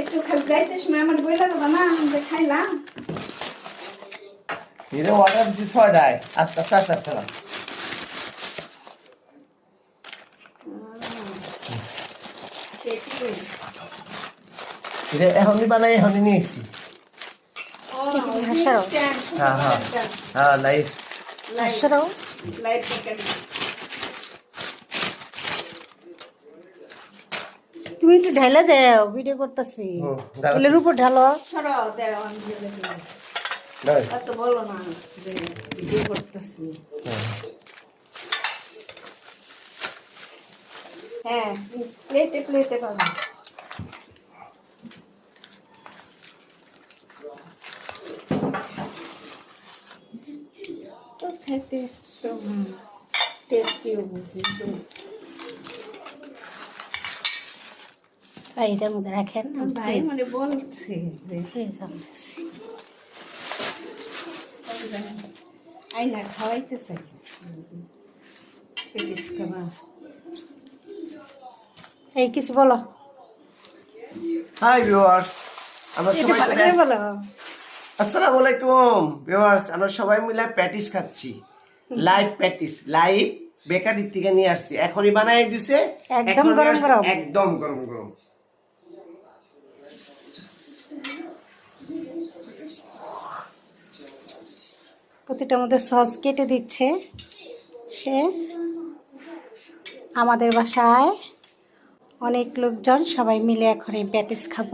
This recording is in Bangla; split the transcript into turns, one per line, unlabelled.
একটু যাইতে সময় আমার বইলা দেবা না আমি যে খাইলাম।
এরে অর্ডার দিছি ছয়টায়। আস্তে আস্তে আস্তে আস্তে না এরে এখনই বানাই এখনই। হ্যাঁ হ্যাঁ। হ্যাঁ
লাইট
তুমি একটু ঢেলে দাও ভিডিও করতেছি।
হুম, ঢালো।
তেলের উপর ঢালো।
সরো দেও আমি জেলে দিই এত বলো না যে ভিডিও করতেছি। হ্যাঁ প্লেটে প্লেটে পাবো। তো খেতে তো টেস্টিও কিন্তু।
এইটার মধ্যে রাখেন
মানে বলছে যে
ফ্রিজ আনতেছি
আইনা খাওয়াইতে চাই
এই কিছু বলো।
হাই ভিউয়ার্স আমরা সবাই
বলো।
আসসালামু আলাইকুম ভিউয়ার্স আমরা সবাই মিলে প্যাটিস খাচ্ছি। Live patties. লাইভ বেকারির থেকে নিয়ে আসছি। এখনই বানাই দিছে।
একদম গরম গরম।
একদম গরম গরম।
প্রতিটার মধ্যে সস কেটে দিচ্ছে। সে আমাদের বাসায় অনেক লোকজন সবাই মিলে এখন এই প্যাটিস খাব।